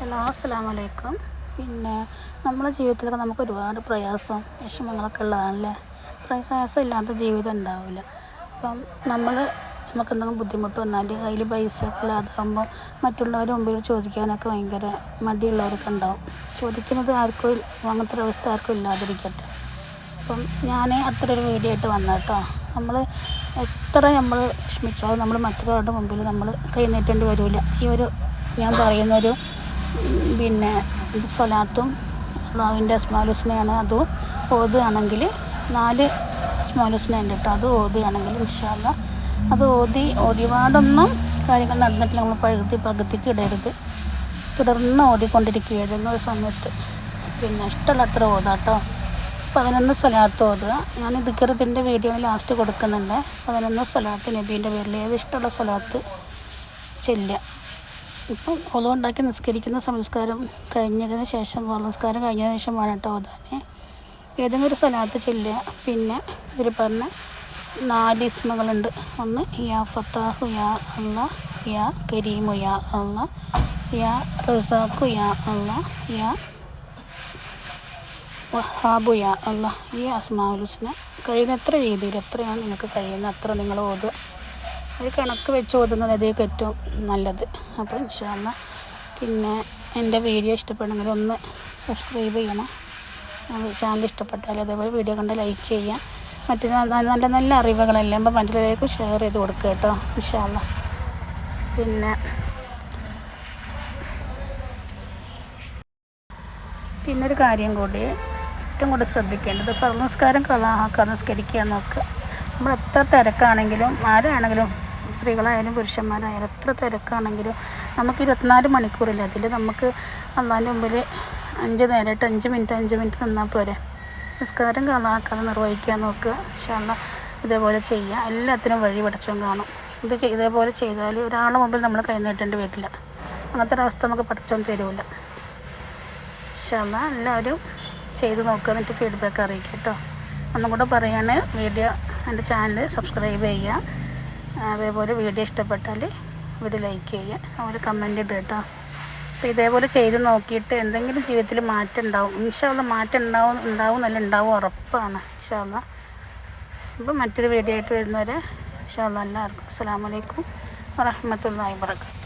Hello അസ്സാം വലൈക്കും പിന്നെ നമ്മുടെ ജീവിതത്തിലൊക്കെ നമുക്ക് ഒരുപാട് പ്രയാസം വിഷമങ്ങളൊക്കെ ഉള്ളതാണല്ലേ? പ്രയാസം ഇല്ലാത്ത ജീവിതം ഉണ്ടാവില്ല. അപ്പം നമ്മൾ നമുക്ക് എന്തെങ്കിലും ബുദ്ധിമുട്ട് വന്നാൽ കയ്യിൽ ഒക്കെ ഇല്ലാതാകുമ്പോൾ മറ്റുള്ളവരുടെ മുമ്പിൽ ചോദിക്കാനൊക്കെ ഭയങ്കര മടിയുള്ളവരൊക്കെ ഉണ്ടാവും. ചോദിക്കുന്നത് ആർക്കും അങ്ങനത്തെ ഒരു അവസ്ഥ ആർക്കും ഇല്ലാതിരിക്കട്ടെ. അപ്പം ഞാൻ അത്ര ഒരു വീഡിയോ ആയിട്ട് വന്ന കേട്ടോ നമ്മൾ എത്ര നമ്മൾ വിഷമിച്ചാലും നമ്മൾ മറ്റൊരാളുടെ മുമ്പിൽ നമ്മൾ കൈ നീട്ടേണ്ടി വരില്ല ഈ ഒരു ഞാൻ പറയുന്നൊരു പിന്നെ സ്വലാത്തും അള്ളാഹുവിന്റെ അസ്മാലുസ്നയാണ് അതും ഓതുകയാണെങ്കിൽ നാല് അസ്മാലുസ്ന ഉണ്ട് കേട്ടോ അത് ഓതുകയാണെങ്കിൽ ഇൻഷാല്ല. അത് ഓതി ഓതിപാടൊന്നും കാര്യങ്ങൾ നടന്നിട്ടില്ല നമ്മൾ പഴുതി പകുതിക്ക് ഇടരുത്. തുടർന്ന് ഓതിക്കൊണ്ടിരിക്കുകയായിരുന്നു ഒരു സമയത്ത്. പിന്നെ ഇഷ്ടമുള്ള അത്ര ഓതാട്ടോ പതിനൊന്ന് സ്വലാത്ത് ഓതുക. ഞാൻ ദിക്കറത്തിന്റെ വീഡിയോ ലാസ്റ്റ് കൊടുക്കുന്നുണ്ട്. പതിനൊന്ന് സ്വലാത്ത് നബീന്റെ പേരിൽ. ഏത് ഇഷ്ടമുള്ള സ്വലാത്ത് ചെല്ലുക. ഇപ്പം ഒളു ഉണ്ടാക്കി നിസ്കരിക്കുന്ന സംസ്കാരം കഴിഞ്ഞതിന് ശേഷം നമസ്കാരം കഴിഞ്ഞതിന് ശേഷം കേട്ടോ ഓതാൻ ഏതെങ്കിലും ഒരു സ്ഥലത്ത് ചെല്ലുക. പിന്നെ ഇവർ പറഞ്ഞ നാല് ഇസ്മകളുണ്ട്. ഒന്ന് യാ ഫത്താഹു യാ അല്ല യാ കരീമു യാ അല്ല യാ റസാഖു യാ അല്ല യാ വഹാബു യാ അല്ല ഈ അസ്മാവുൽ ഹുസ്ന കഴിയുന്നത്ര രീതിയിൽ എത്രയാണ് നിങ്ങൾക്ക് കഴിയുന്നത്? അത്ര നിങ്ങൾ ഓതുക. ഒരു കണക്ക് വെച്ച് ഓതുന്നത് അതേക്ക് ഏറ്റവും നല്ലത്. അപ്പോൾ ഇൻഷാല്ല പിന്നെ എന്റെ വീഡിയോ ഇഷ്ടപ്പെടുമെങ്കിൽ ഒന്ന് സബ്സ്ക്രൈബ് ചെയ്യണം. ചാനൽ ഇഷ്ടപ്പെട്ടാൽ അതേപോലെ വീഡിയോ കണ്ട് ലൈക്ക് ചെയ്യാം മറ്റു നല്ല നല്ല അറിവുകളെല്ലാം ഇപ്പോൾ മറ്റുള്ളവർക്ക് ഷെയർ ചെയ്ത് കൊടുക്കുക കേട്ടോ ഇൻഷാല്ല പിന്നെ പിന്നെ ഒരു കാര്യം കൂടി ഏറ്റവും കൂടുതൽ ശ്രദ്ധിക്കേണ്ടത് ഫർനസ്കാരം കലാഹാക്കാൻ നിസ്കരിക്കുക നോക്കുക നമ്മൾ എത്ര തിരക്കാണെങ്കിലും ആരാണെങ്കിലും സ്ത്രീകളായാലും പുരുഷന്മാരായാലും എത്ര തിരക്കാണെങ്കിലും നമുക്ക് ഇരുപത്തിനാല് മണിക്കൂറില്ല? അതിൽ നമുക്ക് അള്ളാന്റെ മുമ്പിൽ അഞ്ച് നേരമായിട്ട് അഞ്ച് മിനിറ്റ് അഞ്ച് മിനിറ്റ് നിന്നാൽ പോരെ? നിസ്കാരം കലാക്കാതെ നിർവഹിക്കാൻ നോക്കുക. ഇൻഷാല്ല ഇതേപോലെ ചെയ്യുക എല്ലാത്തിനും വഴി പഠിച്ചും കാണും. ഇത് ഇതേപോലെ ചെയ്താൽ ഒരാളെ മുമ്പിൽ നമ്മൾ കൈ നീട്ടേണ്ടി വരില്ല. അങ്ങനത്തെ ഒരവസ്ഥ നമുക്ക് പഠിച്ചൊന്നും തരില്ല ഇൻഷാല്ല എല്ലാവരും ചെയ്ത് നോക്കുക എന്നിട്ട് ഫീഡ്ബാക്ക് അറിയിക്കുക കേട്ടോ. ഒന്നും കൂടെ പറയാണ്. വീഡിയോ എന്റെ ചാനൽ സബ്സ്ക്രൈബ് ചെയ്യുക. അതേപോലെ വീഡിയോ ഇഷ്ടപ്പെട്ടാൽ വീഡിയോ ലൈക്ക് ചെയ്യുക. അതുപോലെ കമന്റ് ഇടുക കേട്ടോ അപ്പോൾ ഇതേപോലെ ചെയ്ത് നോക്കിയിട്ട് എന്തെങ്കിലും ജീവിതത്തിൽ മാറ്റം ഉണ്ടാവും. ഇൻഷാല്ല മാറ്റം ഉണ്ടാവും ഉണ്ടാവും നല്ല ഉണ്ടാവും ഉറപ്പാണ് ഇൻഷാല്ല അപ്പോൾ മറ്റൊരു വീഡിയോ ആയിട്ട് വരുന്നവരെ ഇൻഷാല്ല എല്ലാവർക്കും. അസ്സാം വലൈക്കും വറഹമത്തല്ലാ വാബർക്കാത്തു